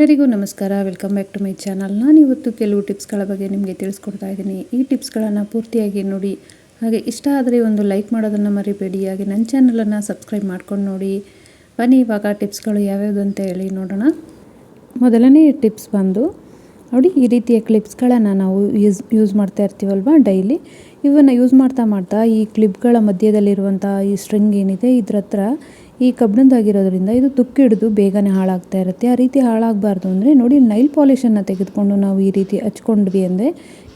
ಎಲ್ಲರಿಗೂ ನಮಸ್ಕಾರ. Welcome back to my channel ನಾನು ಇವತ್ತು ಕೆಲವು ಟಿಪ್ಸ್ಗಳ ಬಗ್ಗೆ ನಿಮಗೆ ತಿಳಿಸ್ಕೊಡ್ತಾ ಇದ್ದೀನಿ. ಈ ಟಿಪ್ಸ್ಗಳನ್ನು ಪೂರ್ತಿಯಾಗಿ ನೋಡಿ, ಹಾಗೆ ಇಷ್ಟ ಆದರೆ ಒಂದು ಲೈಕ್ ಮಾಡೋದನ್ನು ಮರಿಬೇಡಿ. ಹಾಗೆ ನನ್ನ ಚಾನಲನ್ನು ಸಬ್ಸ್ಕ್ರೈಬ್ ಮಾಡ್ಕೊಂಡು ನೋಡಿ. ಬನ್ನಿ, ಇವಾಗ ಟಿಪ್ಸ್ಗಳು ಯಾವ್ಯಾವುದು ಅಂತ ಹೇಳಿ ನೋಡೋಣ. ಮೊದಲನೇ ಟಿಪ್ಸ್ ಬಂದು, ನೋಡಿ ಈ ರೀತಿಯ ಕ್ಲಿಪ್ಸ್ಗಳನ್ನು ನಾವು ಯೂಸ್ ಯೂಸ್ ಮಾಡ್ತಾ ಇರ್ತೀವಲ್ವ ಡೈಲಿ ಇವನ್ನು ಯೂಸ್ ಮಾಡ್ತಾ ಮಾಡ್ತಾ ಈ ಕ್ಲಿಪ್ಗಳ ಮಧ್ಯದಲ್ಲಿರುವಂಥ ಈ ಸ್ಟ್ರಿಂಗ್ ಏನಿದೆ ಇದ್ರ ಹತ್ರ ಈ ಕಬ್ಬಿಣದಾಗಿರೋದ್ರಿಂದ ಇದು ತುಕ್ಕು ಹಿಡಿದು ಬೇಗನೆ ಹಾಳಾಗ್ತಾ ಇರುತ್ತೆ. ಆ ರೀತಿ ಹಾಳಾಗಬಾರ್ದು ಅಂದರೆ ನೋಡಿ ನೈಲ್ ಪಾಲಿಷನ್ನು ತೆಗೆದುಕೊಂಡು ನಾವು ಈ ರೀತಿ ಹಚ್ಕೊಂಡ್ವಿ ಅಂದರೆ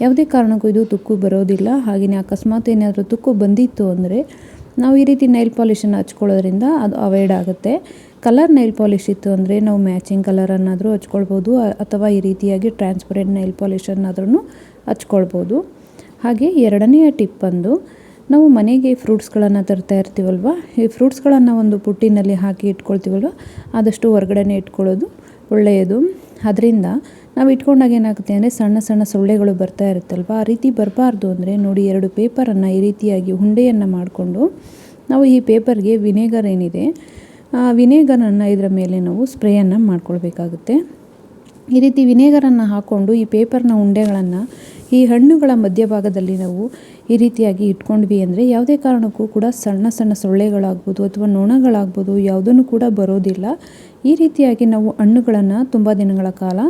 ಯಾವುದೇ ಕಾರಣಕ್ಕೂ ಇದು ತುಕ್ಕು ಬರೋದಿಲ್ಲ. ಹಾಗೆಯೇ ಅಕಸ್ಮಾತ್ ಏನಾದರೂ ತುಕ್ಕು ಬಂದಿತ್ತು ಅಂದರೆ ನಾವು ಈ ರೀತಿ ನೈಲ್ ಪಾಲಿಷನ್ನು ಹಚ್ಕೊಳ್ಳೋದ್ರಿಂದ ಅದು ಅವಾಯ್ಡ್ ಆಗುತ್ತೆ. ಕಲರ್ ನೈಲ್ ಪಾಲಿಷ್ ಇತ್ತು ಅಂದರೆ ನಾವು ಮ್ಯಾಚಿಂಗ್ ಕಲರನ್ನಾದರೂ ಹಚ್ಕೊಳ್ಬೋದು, ಅಥವಾ ಈ ರೀತಿಯಾಗಿ ಟ್ರಾನ್ಸ್ಪರೆಂಟ್ ನೈಲ್ ಪಾಲಿಷನ್ನಾದ್ರೂ ಹಚ್ಕೊಳ್ಬೋದು. ಹಾಗೆ ಎರಡನೆಯ ಟಿಪ್ ಬಂದು ನಾವು ಮನೆಗೆ ಫ್ರೂಟ್ಸ್ಗಳನ್ನು ತರ್ತಾ ಇರ್ತೀವಲ್ವ? ಈ ಫ್ರೂಟ್ಸ್ಗಳನ್ನು ಒಂದು ಪುಟ್ಟಿನಲ್ಲಿ ಹಾಕಿ ಇಟ್ಕೊಳ್ತೀವಲ್ವ? ಆದಷ್ಟು ಹೊರಗಡೆನೇ ಇಟ್ಕೊಳ್ಳೋದು ಒಳ್ಳೆಯದು. ಅದರಿಂದ ನಾವು ಇಟ್ಕೊಂಡಾಗ ಏನಾಗುತ್ತೆ ಅಂದರೆ ಸಣ್ಣ ಸಣ್ಣ ಸೊಳ್ಳೆಗಳು ಬರ್ತಾ ಇರುತ್ತಲ್ವ? ಆ ರೀತಿ ಬರಬಾರ್ದು ಅಂದರೆ ನೋಡಿ ಎರಡು ಪೇಪರನ್ನು ಈ ರೀತಿಯಾಗಿ ಉಂಡೆಯನ್ನು ಮಾಡಿಕೊಂಡು ನಾವು ಈ ಪೇಪರ್ಗೆ ವಿನೇಗರ್ ಏನಿದೆ, ಆ ವಿನೇಗರನ್ನು ಇದರ ಮೇಲೆ ನಾವು ಸ್ಪ್ರೇಯನ್ನು ಮಾಡ್ಕೊಳ್ಬೇಕಾಗುತ್ತೆ. ಈ ರೀತಿ ವಿನೇಗರನ್ನು ಹಾಕ್ಕೊಂಡು ಈ ಪೇಪರ್ನ ಉಂಡೆಗಳನ್ನು ಈ ಹಣ್ಣುಗಳ ಮಧ್ಯಭಾಗದಲ್ಲಿ ನಾವು ಈ ರೀತಿಯಾಗಿ ಇಟ್ಕೊಂಡ್ವಿ ಅಂದರೆ ಯಾವುದೇ ಕಾರಣಕ್ಕೂ ಕೂಡ ಸಣ್ಣ ಸಣ್ಣ ಸೊಳ್ಳೆಗಳಾಗ್ಬೋದು ಅಥವಾ ನೊಣಗಳಾಗ್ಬೋದು ಯಾವುದನ್ನು ಕೂಡ ಬರೋದಿಲ್ಲ. ಈ ರೀತಿಯಾಗಿ ನಾವು ಹಣ್ಣುಗಳನ್ನು ತುಂಬ ದಿನಗಳ ಕಾಲ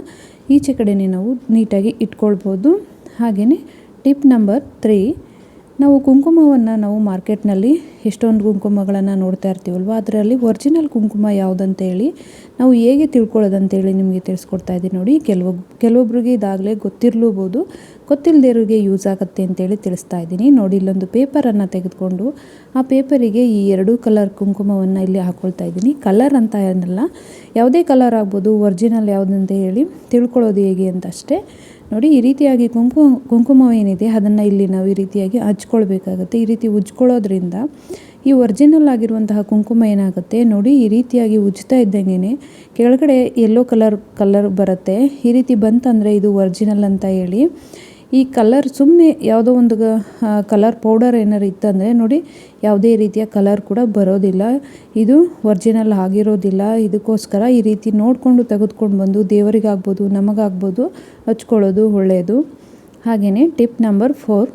ಈಚೆ ಕಡೆನೇ ನಾವು ನೀಟಾಗಿ ಇಟ್ಕೊಳ್ಬೋದು. ಹಾಗೆಯೇ ಟಿಪ್ ನಂಬರ್ ತ್ರೀ ನಾವು ಕುಂಕುಮವನ್ನು ನಾವು ಮಾರ್ಕೆಟ್ನಲ್ಲಿ ಎಷ್ಟೊಂದು ಕುಂಕುಮಗಳನ್ನು ನೋಡ್ತಾ ಇರ್ತೀವಲ್ವ, ಅದರಲ್ಲಿ ಒರ್ಜಿನಲ್ ಕುಂಕುಮ ಯಾವುದಂತ ಹೇಳಿ ನಾವು ಹೇಗೆ ತಿಳ್ಕೊಳ್ಳೋದಂತೇಳಿ ನಿಮಗೆ ತಿಳಿಸ್ಕೊಡ್ತಾ ಇದ್ದೀನಿ ನೋಡಿ. ಕೆಲವೊ ಕೆಲವೊಬ್ಬರಿಗೆ ಇದಾಗಲೇ ಗೊತ್ತಿರಲೂಬೋದು ಗೊತ್ತಿಲ್ಲದೇವ್ರಿಗೆ ಯೂಸ್ ಆಗುತ್ತೆ ಅಂತೇಳಿ ತಿಳಿಸ್ತಾ ಇದ್ದೀನಿ. ನೋಡಿ, ಇಲ್ಲೊಂದು ಪೇಪರನ್ನು ತೆಗೆದುಕೊಂಡು ಆ ಪೇಪರಿಗೆ ಈ ಎರಡು ಕಲರ್ ಕುಂಕುಮವನ್ನು ಇಲ್ಲಿ ಹಾಕ್ಕೊಳ್ತಾ ಇದ್ದೀನಿ. ಕಲರ್ ಅಂತ ಏನಲ್ಲ, ಯಾವುದೇ ಕಲರ್ ಆಗ್ಬೋದು, ಒರಿಜಿನಲ್ ಯಾವುದಂತ ಹೇಳಿ ತಿಳ್ಕೊಳ್ಳೋದು ಹೇಗೆ ಅಂತ ಅಷ್ಟೇ ನೋಡಿ, ಈ ರೀತಿಯಾಗಿ ಕುಂಕುಮ ಕುಂಕುಮ ಏನಿದೆ ಅದನ್ನು ಇಲ್ಲಿ ನಾವು ಈ ರೀತಿಯಾಗಿ ಹಚ್ಕೊಳ್ಬೇಕಾಗತ್ತೆ. ಈ ರೀತಿ ಉಜ್ಕೊಳ್ಳೋದ್ರಿಂದ ಈ ಒರಿಜಿನಲ್ ಆಗಿರುವಂತಹ ಕುಂಕುಮ ಏನಾಗುತ್ತೆ? ನೋಡಿ, ಈ ರೀತಿಯಾಗಿ ಉಜ್ತಾ ಇದ್ದಂಗೆ ಕೆಳಗಡೆ ಯೆಲ್ಲೋ ಕಲರ್ ಕಲರ್ ಬರುತ್ತೆ. ಈ ರೀತಿ ಬಂತಂದರೆ ಇದು ಒರಿಜಿನಲ್ ಅಂತ ಹೇಳಿ. ಈ ಕಲರ್ ಸುಮ್ಮನೆ ಯಾವುದೋ ಒಂದು ಕಲರ್ ಪೌಡರ್ ಏನಾರು ಇತ್ತಂದರೆ ನೋಡಿ ಯಾವುದೇ ರೀತಿಯ ಕಲರ್ ಕೂಡ ಬರೋದಿಲ್ಲ. ಇದು ಒರಿಜಿನಲ್ ಆಗಿರೋದಿಲ್ಲ. ಇದಕ್ಕೋಸ್ಕರ ಈ ರೀತಿ ನೋಡಿಕೊಂಡು ತೆಗೆದುಕೊಂಡು ಬಂದು ದೇವರಿಗಾಗ್ಬೋದು, ನಮಗಾಗ್ಬೋದು ಹಚ್ಕೊಳ್ಳೋದು ಒಳ್ಳೆಯದು ಹಾಗೆಯೇ ಟಿಪ್ ನಂಬರ್ ಫೋರ್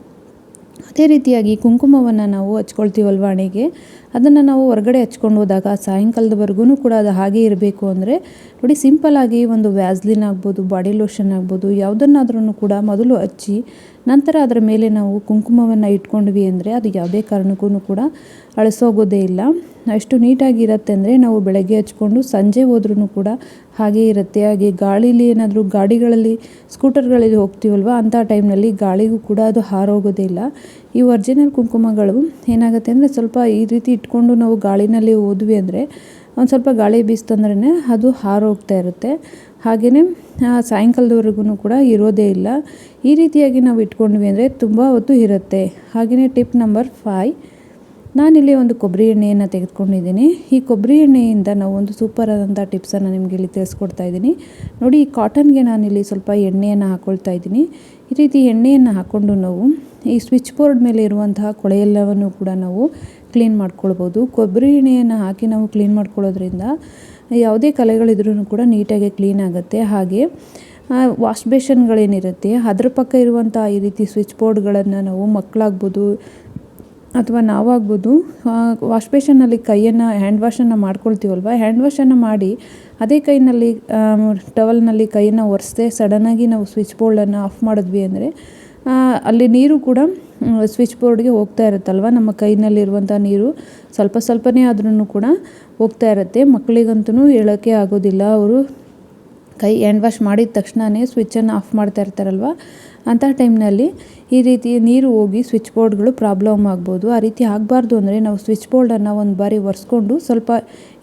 ಅದೇ ರೀತಿಯಾಗಿ ಕುಂಕುಮವನ್ನು ನಾವು ಹಚ್ಕೊಳ್ತೀವಲ್ವ ಹಣೆಗೆ ಅದನ್ನು ನಾವು ಹೊರಗಡೆ ಹಚ್ಕೊಂಡು ಹೋದಾಗ ಸಾಯಂಕಾಲದವರೆಗೂ ಕೂಡ ಅದು ಹಾಗೆ ಇರಬೇಕು ಅಂದರೆ ನೋಡಿ ಸಿಂಪಲ್ಲಾಗಿ ಒಂದು ವ್ಯಾಸ್ಲಿನ್ ಆಗ್ಬೋದು, ಬಾಡಿ ಲೋಷನ್ ಆಗ್ಬೋದು ಯಾವುದನ್ನಾದ್ರೂ ಕೂಡ ಮೊದಲು ಹಚ್ಚಿ ನಂತರ ಅದರ ಮೇಲೆ ನಾವು ಕುಂಕುಮವನ್ನು ಇಟ್ಕೊಂಡ್ವಿ ಅಂದರೆ ಅದು ಯಾವುದೇ ಕಾರಣಕ್ಕೂ ಕೂಡ ಅಳಿಸೋಗೋದೇ ಇಲ್ಲ. ಎಷ್ಟು ನೀಟಾಗಿ ಇರುತ್ತೆ ಅಂದರೆ ನಾವು ಬೆಳಗ್ಗೆ ಹಚ್ಕೊಂಡು ಸಂಜೆ ಹೋದ್ರೂ ಕೂಡ ಹಾಗೆ ಇರುತ್ತೆ. ಹಾಗೆ ಗಾಳೀಲಿ ಏನಾದರೂ ಗಾಡಿಗಳಲ್ಲಿ, ಸ್ಕೂಟರ್ಗಳಲ್ಲಿ ಹೋಗ್ತೀವಲ್ವ, ಅಂಥ ಟೈಮ್ನಲ್ಲಿ ಗಾಳಿಗೂ ಕೂಡ ಅದು ಹಾರೋಗೋದೇ ಇಲ್ಲ. ಈ ಒರ್ಜಿನಲ್ ಕುಂಕುಮಗಳು ಏನಾಗುತ್ತೆ ಅಂದರೆ ಸ್ವಲ್ಪ ಈ ರೀತಿ ಇಟ್ಕೊಂಡು ನಾವು ಗಾಳಿನಲ್ಲಿ ಹೋದ್ವಿ ಅಂದರೆ ಒಂದು ಸ್ವಲ್ಪ ಗಾಳಿ ಬೀಸ್ತಂದ್ರೆ ಅದು ಹಾರೋಗ್ತಾ ಇರುತ್ತೆ. ಹಾಗೆಯೇ ಸಾಯಂಕಾಲದವರೆಗೂ ಕೂಡ ಇರೋದೇ ಇಲ್ಲ. ಈ ರೀತಿಯಾಗಿ ನಾವು ಇಟ್ಕೊಂಡ್ವಿ ಅಂದರೆ ತುಂಬ ಹೊತ್ತು ಇರುತ್ತೆ. ಹಾಗೆಯೇ ಟಿಪ್ ನಂಬರ್ ಫೈ ನಾನಿಲ್ಲಿ ಒಂದು ಕೊಬ್ಬರಿ ಎಣ್ಣೆಯನ್ನು ತೆಗೆದುಕೊಂಡಿದ್ದೀನಿ. ಈ ಕೊಬ್ಬರಿ ಎಣ್ಣೆಯಿಂದ ನಾವು ಒಂದು ಸೂಪರ್ ಆದಂಥ ಟಿಪ್ಸನ್ನು ನಿಮಗೆ ಇಲ್ಲಿ ತಿಳಿಸ್ಕೊಡ್ತಾ ಇದ್ದೀನಿ. ನೋಡಿ, ಈ ಕಾಟನ್ಗೆ ನಾನಿಲ್ಲಿ ಸ್ವಲ್ಪ ಎಣ್ಣೆಯನ್ನು ಹಾಕ್ಕೊಳ್ತಾ ಇದ್ದೀನಿ. ಈ ರೀತಿ ಎಣ್ಣೆಯನ್ನು ಹಾಕ್ಕೊಂಡು ನಾವು ಈ ಸ್ವಿಚ್ ಬೋರ್ಡ್ ಮೇಲೆ ಇರುವಂತಹ ಕೊಳೆಯೆಲ್ಲವನ್ನು ಕೂಡ ನಾವು ಕ್ಲೀನ್ ಮಾಡ್ಕೊಳ್ಬೋದು. ಕೊಬ್ಬರಿ ಎಣ್ಣೆಯನ್ನು ಹಾಕಿ ನಾವು ಕ್ಲೀನ್ ಮಾಡ್ಕೊಳ್ಳೋದ್ರಿಂದ ಯಾವುದೇ ಕಲೆಗಳಿದ್ರೂ ಕೂಡ ನೀಟಾಗಿ ಕ್ಲೀನ್ ಆಗುತ್ತೆ. ಹಾಗೆ ವಾಶ್ ಬೇಷನ್ಗಳೇನಿರುತ್ತೆ ಅದ್ರ ಪಕ್ಕ ಇರುವಂಥ ಈ ರೀತಿ ಸ್ವಿಚ್ ಬೋರ್ಡ್ಗಳನ್ನು ನಾವು ಮಕ್ಕಳಾಗ್ಬೋದು ಅಥವಾ ನಾವಾಗ್ಬೋದು ವಾಶ್ ಬೇಷನ್ನಲ್ಲಿ ಕೈಯನ್ನು ಹ್ಯಾಂಡ್ ವಾಶನ್ನು ಮಾಡ್ಕೊಳ್ತೀವಲ್ವ? ಹ್ಯಾಂಡ್ ವಾಶನ್ನು ಮಾಡಿ ಅದೇ ಕೈನಲ್ಲಿ ಟವಲ್ನಲ್ಲಿ ಕೈಯನ್ನು ಒರೆಸ್ದೆ ಸಡನ್ನಾಗಿ ನಾವು ಸ್ವಿಚ್ ಬೋರ್ಡನ್ನು ಆಫ್ ಮಾಡಿದ್ವಿ ಅಂದರೆ ಅಲ್ಲಿ ನೀರು ಕೂಡ ಸ್ವಿಚ್ ಬೋರ್ಡ್ಗೆ ಹೋಗ್ತಾ ಇರುತ್ತಲ್ವ? ನಮ್ಮ ಕೈನಲ್ಲಿರುವಂಥ ನೀರು ಸ್ವಲ್ಪ ಸ್ವಲ್ಪನೇ ಆದ್ರೂ ಕೂಡ ಹೋಗ್ತಾ ಇರುತ್ತೆ. ಮಕ್ಕಳಿಗಂತೂ ಹೇಳೋಕ್ಕೆ ಆಗೋದಿಲ್ಲ. ಅವರು ಕೈ ಹ್ಯಾಂಡ್ ವಾಶ್ ಮಾಡಿದ ತಕ್ಷಣವೇ ಸ್ವಿಚ್ಚನ್ನು ಆಫ್ ಮಾಡ್ತಾ ಇರ್ತಾರಲ್ವ? ಅಂಥ ಟೈಮ್ನಲ್ಲಿ ಈ ರೀತಿ ನೀರು ಹೋಗಿ ಸ್ವಿಚ್ ಬೋರ್ಡ್ಗಳು ಪ್ರಾಬ್ಲಮ್ ಆಗ್ಬೋದು. ಆ ರೀತಿ ಆಗಬಾರ್ದು ಅಂದರೆ ನಾವು ಸ್ವಿಚ್ ಬೋರ್ಡನ್ನು ಒಂದು ಬಾರಿ ಒರೆಸ್ಕೊಂಡು ಸ್ವಲ್ಪ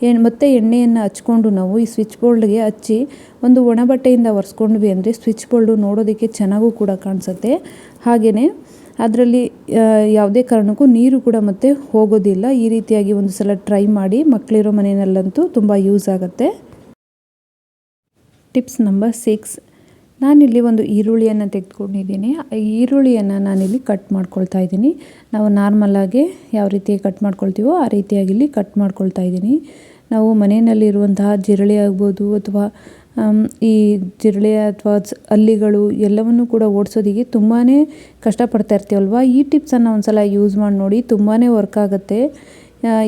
ಎಣ್ಣೆ ಮತ್ತು ಎಣ್ಣೆಯನ್ನು ಹಚ್ಕೊಂಡು ನಾವು ಈ ಸ್ವಿಚ್ ಬೋರ್ಡ್ಗೆ ಹಚ್ಚಿ ಒಂದು ಒಣ ಬಟ್ಟೆಯಿಂದ ಒರೆಸ್ಕೊಂಡ್ವಿ ಅಂದರೆ ಸ್ವಿಚ್ ಬೋರ್ಡು ನೋಡೋದಕ್ಕೆ ಚೆನ್ನಾಗೂ ಕೂಡ ಕಾಣಿಸುತ್ತೆ. ಹಾಗೆಯೇ ಅದರಲ್ಲಿ ಯಾವುದೇ ಕಾರಣಕ್ಕೂ ನೀರು ಕೂಡ ಮತ್ತೆ ಹೋಗೋದಿಲ್ಲ. ಈ ರೀತಿಯಾಗಿ ಒಂದು ಸಲ ಟ್ರೈ ಮಾಡಿ ಮಕ್ಕಳಿರೋ ಮನೆಯಲ್ಲಂತೂ ತುಂಬ ಯೂಸ್ ಆಗುತ್ತೆ. Tips number six. ನಾನಿಲ್ಲಿ ಒಂದು ಈರುಳ್ಳಿಯನ್ನು ತೆಗೆದುಕೊಂಡಿದ್ದೀನಿ. ಈರುಳ್ಳಿಯನ್ನು ನಾನಿಲ್ಲಿ ಕಟ್ ಮಾಡ್ಕೊಳ್ತಾ ಇದ್ದೀನಿ. ನಾವು ನಾರ್ಮಲಾಗಿ ಯಾವ ರೀತಿ ಕಟ್ ಮಾಡ್ಕೊಳ್ತೀವೋ ಆ ರೀತಿಯಾಗಿ ಇಲ್ಲಿ ಕಟ್ ಮಾಡ್ಕೊಳ್ತಾ ಇದ್ದೀನಿ. ನಾವು ಮನೆಯಲ್ಲಿರುವಂತಹ ಜಿರಳೆ ಆಗ್ಬೋದು ಅಥವಾ ಈ ಜಿರಳೆ ಅಥವಾ ಅಲ್ಲಿಗಳು ಎಲ್ಲವನ್ನು ಕೂಡ ಓಡಿಸೋದಿಗೆ ತುಂಬಾ ಕಷ್ಟಪಡ್ತಾ ಇರ್ತೀವಲ್ವ? ಈ ಟಿಪ್ಸನ್ನು ಒಂದು ಸಲ ಯೂಸ್ ಮಾಡಿ ನೋಡಿ ತುಂಬಾ ವರ್ಕ್ ಆಗುತ್ತೆ.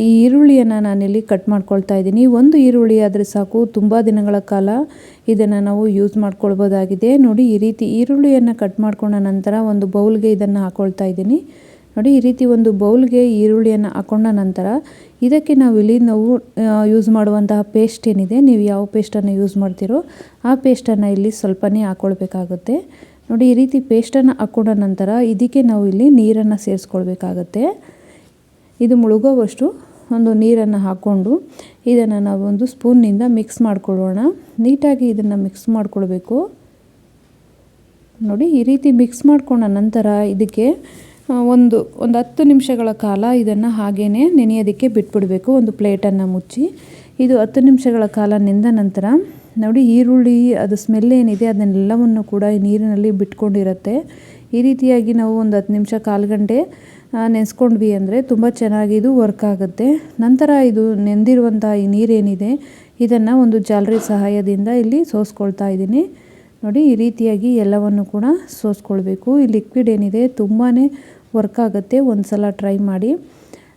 ಈ ಈರುಳ್ಳಿಯನ್ನು ನಾನಿಲ್ಲಿ ಕಟ್ ಮಾಡ್ಕೊಳ್ತಾ ಇದ್ದೀನಿ. ಒಂದು ಈರುಳ್ಳಿ ಆದರೆ ಸಾಕು, ತುಂಬ ದಿನಗಳ ಕಾಲ ಇದನ್ನು ನಾವು ಯೂಸ್ ಮಾಡ್ಕೊಳ್ಬೋದಾಗಿದೆ. ನೋಡಿ, ಈ ರೀತಿ ಈರುಳ್ಳಿಯನ್ನು ಕಟ್ ಮಾಡ್ಕೊಂಡ ನಂತರ ಒಂದು ಬೌಲ್ಗೆ ಇದನ್ನು ಹಾಕೊಳ್ತಾ ಇದ್ದೀನಿ. ನೋಡಿ, ಈ ರೀತಿ ಒಂದು ಬೌಲ್ಗೆ ಈರುಳ್ಳಿಯನ್ನು ಹಾಕೊಂಡ ನಂತರ ಇದಕ್ಕೆ ನಾವು ಇಲ್ಲಿ ನಾವು ಯೂಸ್ ಮಾಡುವಂತಹ ಪೇಸ್ಟ್ ಏನಿದೆ, ನೀವು ಯಾವ ಪೇಸ್ಟನ್ನು ಯೂಸ್ ಮಾಡ್ತೀರೋ ಆ ಪೇಸ್ಟನ್ನು ಇಲ್ಲಿ ಸ್ವಲ್ಪನೇ ಹಾಕ್ಕೊಳ್ಬೇಕಾಗುತ್ತೆ ನೋಡಿ, ಈ ರೀತಿ ಪೇಸ್ಟನ್ನು ಹಾಕೊಂಡ ನಂತರ ಇದಕ್ಕೆ ನಾವು ಇಲ್ಲಿ ನೀರನ್ನು ಸೇರಿಸ್ಕೊಳ್ಬೇಕಾಗತ್ತೆ. ಇದು ಮುಳುಗೋವಷ್ಟು ಒಂದು ನೀರನ್ನು ಹಾಕ್ಕೊಂಡು ಇದನ್ನು ನಾವು ಒಂದು ಸ್ಪೂನ್ನಿಂದ ಮಿಕ್ಸ್ ಮಾಡ್ಕೊಳ್ಳೋಣ. ನೀಟಾಗಿ ಇದನ್ನು ಮಿಕ್ಸ್ ಮಾಡಿಕೊಳ್ಬೇಕು. ನೋಡಿ, ಈ ರೀತಿ ಮಿಕ್ಸ್ ಮಾಡ್ಕೊಂಡ ನಂತರ ಇದಕ್ಕೆ ಒಂದು ಒಂದು ಹತ್ತು ನಿಮಿಷಗಳ ಕಾಲ ಇದನ್ನು ಹಾಗೇ ನೆನೆಯೋದಕ್ಕೆ ಬಿಟ್ಬಿಡಬೇಕು, ಒಂದು ಪ್ಲೇಟನ್ನು ಮುಚ್ಚಿ. ಇದು ಹತ್ತು ನಿಮಿಷಗಳ ಕಾಲ ನೆಂದ ನಂತರ, ನೋಡಿ, ಈರುಳ್ಳಿ, ಅದು ಸ್ಮೆಲ್ ಏನಿದೆ, ಅದನ್ನೆಲ್ಲವನ್ನು ಕೂಡ ಈ ನೀರಿನಲ್ಲಿ ಬಿಟ್ಕೊಂಡಿರುತ್ತೆ. ಈ ರೀತಿಯಾಗಿ ನಾವು ಒಂದು ಹತ್ತು ನಿಮಿಷ ಕಾಲು ಗಂಟೆ ನೆನೆಸ್ಕೊಂಡ್ವಿ ಅಂದರೆ ತುಂಬ ಚೆನ್ನಾಗಿ ಇದು ವರ್ಕ್ ಆಗುತ್ತೆ. ನಂತರ ಇದು ನೆಂದಿರುವಂಥ ಈ ನೀರೇನಿದೆ, ಇದನ್ನು ಒಂದು ಜಾಲರಿ ಸಹಾಯದಿಂದ ಇಲ್ಲಿ ಸೋಸ್ಕೊಳ್ತಾ ಇದ್ದೀನಿ. ನೋಡಿ, ಈ ರೀತಿಯಾಗಿ ಎಲ್ಲವನ್ನು ಕೂಡ ಸೋಸ್ಕೊಳ್ಬೇಕು. ಈ ಲಿಕ್ವಿಡ್ ಏನಿದೆ ತುಂಬಾ ವರ್ಕ್ ಆಗುತ್ತೆ ಒಂದು ಸಲ ಟ್ರೈ ಮಾಡಿ.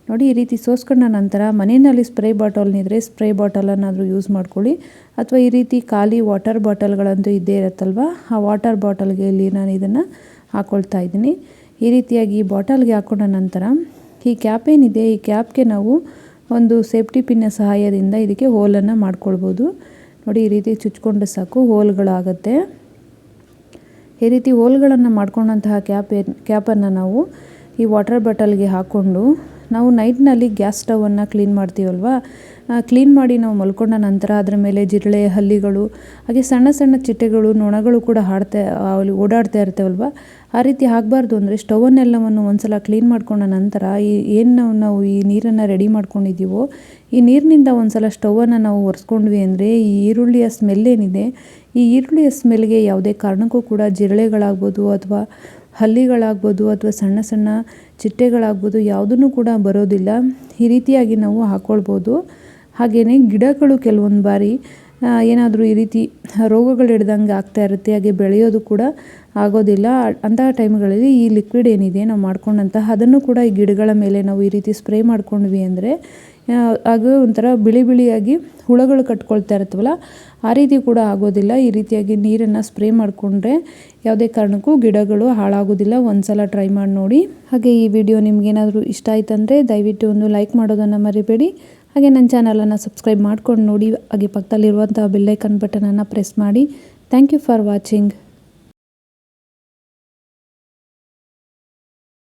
ನೋಡಿ, ಈ ರೀತಿ ಸೋಸ್ಕೊಂಡ ನಂತರ ಮನೆಯಲ್ಲಿ ಸ್ಪ್ರೇ ಬಾಟಲ್ನಿದ್ರೆ ಸ್ಪ್ರೇ ಬಾಟಲನ್ನಾದರೂ ಯೂಸ್ ಮಾಡ್ಕೊಳ್ಳಿ. ಅಥವಾ ಈ ರೀತಿ ಖಾಲಿ ವಾಟರ್ ಬಾಟಲ್ಗಳಂತೂ ಇದ್ದೇ ಇರುತ್ತಲ್ವ? ಆ ವಾಟರ್ ಬಾಟಲ್ಗೆ ಇಲ್ಲಿ ನಾನು ಇದನ್ನು ಹಾಕ್ಕೊಳ್ತಾ ಇದ್ದೀನಿ. ಈ ರೀತಿಯಾಗಿ ಈ ಬಾಟಲ್ಗೆ ಹಾಕೊಂಡ ನಂತರ ಈ ಕ್ಯಾಪ್ ಏನಿದೆ, ಈ ಕ್ಯಾಪ್ಗೆ ನಾವು ಒಂದು ಸೇಫ್ಟಿ ಪಿನ್ನ ಸಹಾಯದಿಂದ ಇದಕ್ಕೆ ಹೋಲನ್ನು ಮಾಡ್ಕೊಳ್ಬೋದು. ನೋಡಿ, ಈ ರೀತಿ ಚುಚ್ಕೊಂಡ್ರೆ ಸಾಕು, ಹೋಲ್ಗಳಾಗತ್ತೆ. ಈ ರೀತಿ ಹೋಲ್ಗಳನ್ನು ಮಾಡ್ಕೊಂಡಂತಹ ಕ್ಯಾಪ್ ಕ್ಯಾಪನ್ನು ನಾವು ಈ ವಾಟರ್ ಬಾಟಲ್ಗೆ ಹಾಕ್ಕೊಂಡು ನಾವು ನೈಟ್ನಲ್ಲಿ ಗ್ಯಾಸ್ ಸ್ಟವನ್ನು ಕ್ಲೀನ್ ಮಾಡ್ತೀವಲ್ವ? ಕ್ಲೀನ್ ಮಾಡಿ ನಾವು ಮಲ್ಕೊಂಡ ನಂತರ ಅದರ ಮೇಲೆ ಜಿರಳೆ, ಹಲ್ಲಿಗಳು, ಹಾಗೆ ಸಣ್ಣ ಸಣ್ಣ ಚಿಟ್ಟೆಗಳು, ನೊಣಗಳು ಕೂಡ ಹಾಡ್ತಾ ಅಲ್ಲಿ ಓಡಾಡ್ತಾ ಇರ್ತೇವಲ್ವ? ಆ ರೀತಿ ಆಗಬಾರ್ದು ಅಂದರೆ ಸ್ಟವನ್ನೆಲ್ಲವನ್ನು ಒಂದ್ಸಲ ಕ್ಲೀನ್ ಮಾಡ್ಕೊಂಡ ನಂತರ ಈ ಏನು ನಾವು ಈ ನೀರನ್ನು ರೆಡಿ ಮಾಡ್ಕೊಂಡಿದ್ದೀವೋ, ಈ ನೀರಿನಿಂದ ಒಂದ್ಸಲ ಸ್ಟೌವನ್ನು ನಾವು ಒರೆಸ್ಕೊಂಡ್ವಿ ಅಂದರೆ ಈ ಈರುಳ್ಳಿಯ ಸ್ಮೆಲ್ ಏನಿದೆ, ಈ ಈರುಳ್ಳಿಯ ಸ್ಮೆಲ್ಗೆ ಯಾವುದೇ ಕಾರಣಕ್ಕೂ ಕೂಡ ಜಿರಳೆಗಳಾಗ್ಬೋದು ಅಥವಾ ಹಲ್ಲಿಗಳಾಗ್ಬೋದು ಅಥವಾ ಸಣ್ಣ ಸಣ್ಣ ಚಿಟ್ಟೆಗಳಾಗ್ಬೋದು ಯಾವುದನ್ನು ಕೂಡ ಬರೋದಿಲ್ಲ. ಈ ರೀತಿಯಾಗಿ ನಾವು ಹಾಕ್ಕೊಳ್ಬೋದು ಹಾಗೆಯೇ ಗಿಡಗಳು ಕೆಲವೊಂದು ಬಾರಿ ಏನಾದರೂ ಈ ರೀತಿ ರೋಗಗಳು ಹಿಡ್ದಂಗೆ ಆಗ್ತಾ ಇರುತ್ತೆ, ಹಾಗೆ ಬೆಳೆಯೋದು ಕೂಡ ಆಗೋದಿಲ್ಲ. ಅಂತಹ ಟೈಮ್ಗಳಲ್ಲಿ ಈ ಲಿಕ್ವಿಡ್ ಏನಿದೆ ನಾವು ಮಾಡ್ಕೊಂಡಂತಹ, ಅದನ್ನು ಕೂಡ ಈ ಗಿಡಗಳ ಮೇಲೆ ನಾವು ಈ ರೀತಿ ಸ್ಪ್ರೇ ಮಾಡ್ಕೊಂಡ್ವಿ ಅಂದರೆ ಆಗ ಒಂಥರ ಬಿಳಿ ಬಿಳಿಯಾಗಿ ಹುಳಗಳು ಕಟ್ಕೊಳ್ತಾ ಇರ್ತವಲ್ಲ ಆ ರೀತಿ ಕೂಡ ಆಗೋದಿಲ್ಲ. ಈ ರೀತಿಯಾಗಿ ನೀರನ್ನು ಸ್ಪ್ರೇ ಮಾಡಿಕೊಂಡ್ರೆ ಯಾವುದೇ ಕಾರಣಕ್ಕೂ ಗಿಡಗಳು ಹಾಳಾಗೋದಿಲ್ಲ. ಒಂದ್ಸಲ ಟ್ರೈ ಮಾಡಿ ನೋಡಿ. ಹಾಗೆ ಈ ವಿಡಿಯೋ ನಿಮಗೇನಾದರೂ ಇಷ್ಟ ಆಯ್ತಂದರೆ ದಯವಿಟ್ಟು ಒಂದು ಲೈಕ್ ಮಾಡೋದನ್ನು ಮರಿಬೇಡಿ. ಹಾಗೆ ನನ್ನ ಚಾನಲನ್ನು ಸಬ್ಸ್ಕ್ರೈಬ್ ಮಾಡ್ಕೊಂಡು ನೋಡಿ ಹಾಗೆ ಪಕ್ಕದಲ್ಲಿರುವಂಥ ಬೆಲ್ಲೈಕನ್ ಬಟನನ್ನು ಪ್ರೆಸ್ ಮಾಡಿ. Thank you for watching